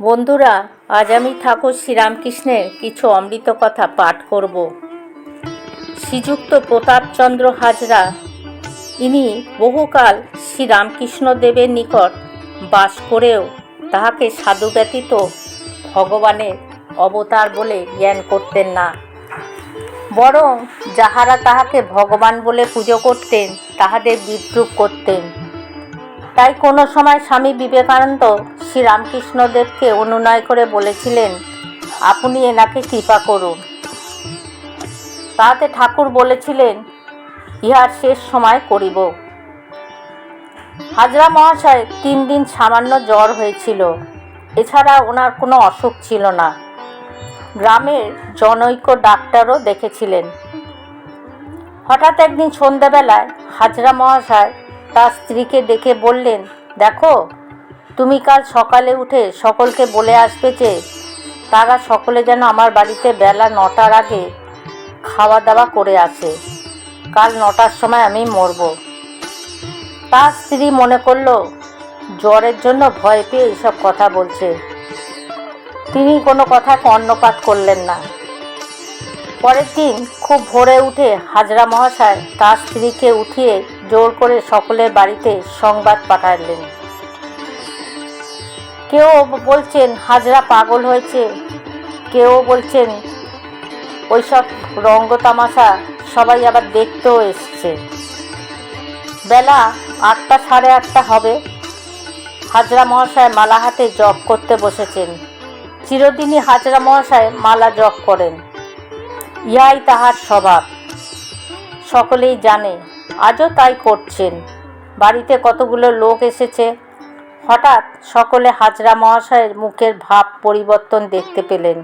বন্ধুরা, আজ আমি ঠাকুর শ্রীরামকৃষ্ণের কিছু অমৃত কথা পাঠ করব। শ্রীযুক্ত প্রতাপচন্দ্র হাজরা, ইনি বহুকাল শ্রীরামকৃষ্ণদেবের নিকট বাস করেও তাহাকে সাধু ব্যতীত ভগবানের অবতার বলে জ্ঞান করতেন না। বরং যাহারা তাহাকে ভগবান বলে পুজো করতেন, তাহাদের বিদ্রুপ করতেন। তাই কোনো সময় স্বামী বিবেকানন্দ শ্রীরামকৃষ্ণদেবকে অনুনয় করে বলেছিলেন, আপনি এনাকে কৃপা করুন। তাতে ঠাকুর বলেছিলেন, ইহার শেষ সময় করিব। হাজরা মহাশয় তিন দিন সামান্য জ্বর হয়েছিল। এছাড়া ওনার কোনো অসুখ ছিল না। গ্রামের জনৈক ডাক্তারও দেখেছিলেন। হঠাৎ একদিন সন্ধ্যাবেলায় হাজরা মহাশয় তার স্ত্রীকে ডেকে বললেন, দেখো তুমি কাল সকালে উঠে সকলকে বলে আসবে যে, তারা সকলে যেন আমার বাড়িতে বেলা নটার আগে খাওয়া দাওয়া করে আসে। কাল নটার সময় আমি মরব। তার স্ত্রী মনে করল, জ্বরের জন্য ভয় পেয়ে এইসব কথা বলছে। তিনি কোনো কথা কর্ণপাত করলেন না। পরের দিন খুব ভোরে উঠে হাজরা মহাশয় তার স্ত্রীকে উঠিয়ে জোর করে সকলের বাড়িতে সংবাদ পাঠালেন। কেউ বলছেন, হাজরা পাগল হয়েছে। কেউ বলছেন, ওইসব রঙ্গ তামাশা সবাই আবার দেখতেও এসছে। বেলা আটটা, সাড়ে আটটা হবে। হাজরা মহাশয় মালা হাতে জপ করতে বসেছেন। চিরদিনই হাজরা মহাশয় মালা জপ করেন। ইহাই তাহার স্বভাব। সকলেই জানে, আজও তাই করছেন। বাড়িতে কতগুলো লোক এসেছে হঠাৎ সকলে হাজরা মহাশয়ের মুখের ভাব পরিবর্তন দেখতে পেলেন।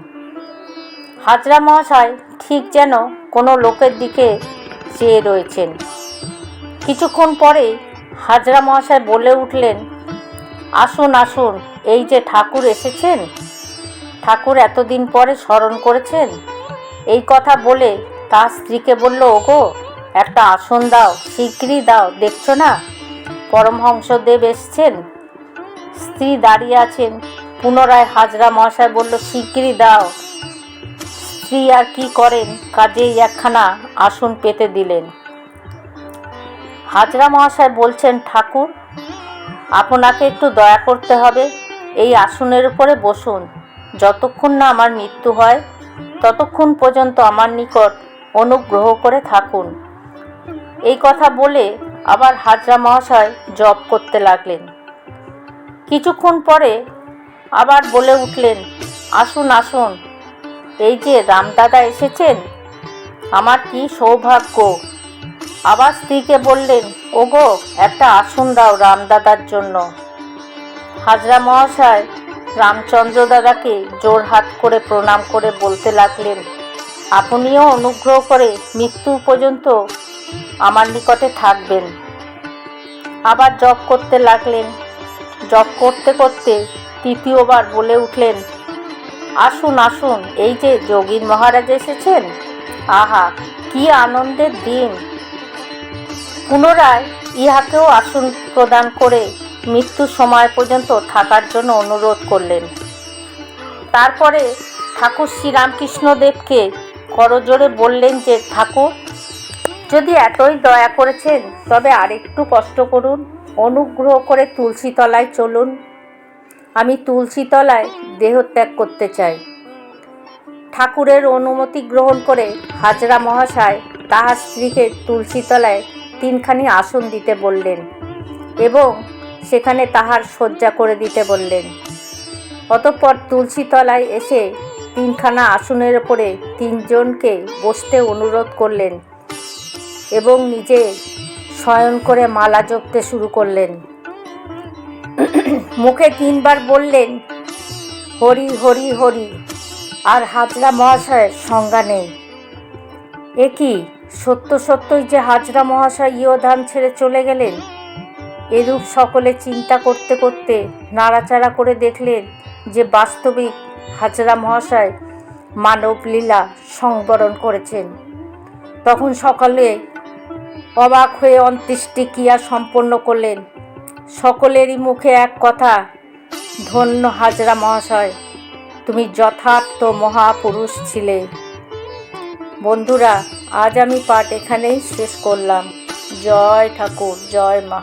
হাজরা মহাশয় ঠিক যেন কোনো লোকের দিকে চেয়ে রয়েছেন। কিছুক্ষণ পরে হাজরা মহাশয় বলে উঠলেন, আসুন আসুন, এই যে ঠাকুর এসেছেন? ঠাকুর এতদিন পরে স্মরণ করেছেন? এই কথা বলে তার স্ত্রীকে বলল, ওগো, একটা আসন দাও, শিগগিরই দাও, দেখছ না? পরমহংসদেব এসছেন? স্ত্রী দাঁড়িয়ে আছেন। পুনরায় হাজরা মহাশয় বলল, শিগগিরই দাও। স্ত্রী আর কি করেন, কাজেই একখানা আসন পেতে দিলেন। হাজরা মহাশয় বলছেন, ঠাকুর, আপনাকে একটু দয়া করতে হবে। এই আসনের উপরে বসুন। যতক্ষণ না আমার মৃত্যু হয়, ততক্ষণ পর্যন্ত আমার নিকট অনুগ্রহ করে থাকুন। এই কথা বলে আবার হাজরা মহাশয় জপ করতে লাগলেন। কিছুক্ষণ পরে আবার বলে উঠলেন, আসুন আসুন। এই যে রামদাদা এসেছেন, আমার কি সৌভাগ্য। আবার স্ত্রীকে বললেন, ওগো, একটা আসন দাও রামদাদার জন্য। হাজরা মহাশয় রামচন্দ্র দাদাকে জোর হাত করে প্রণাম করে বলতে লাগলেন, আপনিও অনুগ্রহ করে মৃত্যু পর্যন্ত আমার নিকটে থাকবেন। আবার জপ করতে লাগলেন জপ করতে করতে তৃতীয়বার বলে উঠলেন, আসুন আসুন, এই যে যোগীন মহারাজ এসেছেন। আহা, কি আনন্দের দিন। পুনরায় ইহাকেও আসন প্রদান করে মৃত্যুর সময় পর্যন্ত থাকার জন্য অনুরোধ করলেন। তারপরে ঠাকুর শ্রীরামকৃষ্ণদেবকে করজোরে বললেন যে, ঠাকুর যদি এতই দয়া করেছেন, তবে আরেকটু কষ্ট করুন, অনুগ্রহ করে তুলসী তলায় চলুন। আমি তুলসী তলায় দেহত্যাগ করতে চাই। ঠাকুরের অনুমতি গ্রহণ করে হাজরা মহাশয় তাহার স্ত্রীকে তুলসী তলায় তিনখানি আসন দিতে বললেন এবং সেখানে তাহার শয্যা করে দিতে বললেন। অতঃপর তুলসী তলায় এসে তিনখানা আসনের ওপরে তিনজনকে বসতে অনুরোধ করলেন। এবং নিজে শয়ন করে মালা জপতে শুরু করলেন। মুখে তিনবার বললেন, হরি হরি হরি, আর হাজরা মহাশয়ের সংজ্ঞা নেই। এ কি, সত্য সত্যই যে হাজরা মহাশয় ইয়োধাম ছেড়ে চলে গেলেন? এরূপ সকলে চিন্তা করতে করতে নাড়াচাড়া করে দেখলেন যে বাস্তবিক হাজরা মহাশয় মানব লীলা সংবরণ করেছেন। তখন সকালে অবাক হয়ে অন্ত্যেষ্টি ক্রিয়া সম্পন্ন করলেন। সকলেরই মুখে এক কথা, ধন্য হাজরা মহাশয়, তুমি যথার্থ মহাপুরুষ ছিলে। বন্ধুরা, আজ আমি পাঠ এখানেই শেষ করলাম। জয় ঠাকুর, জয় মা।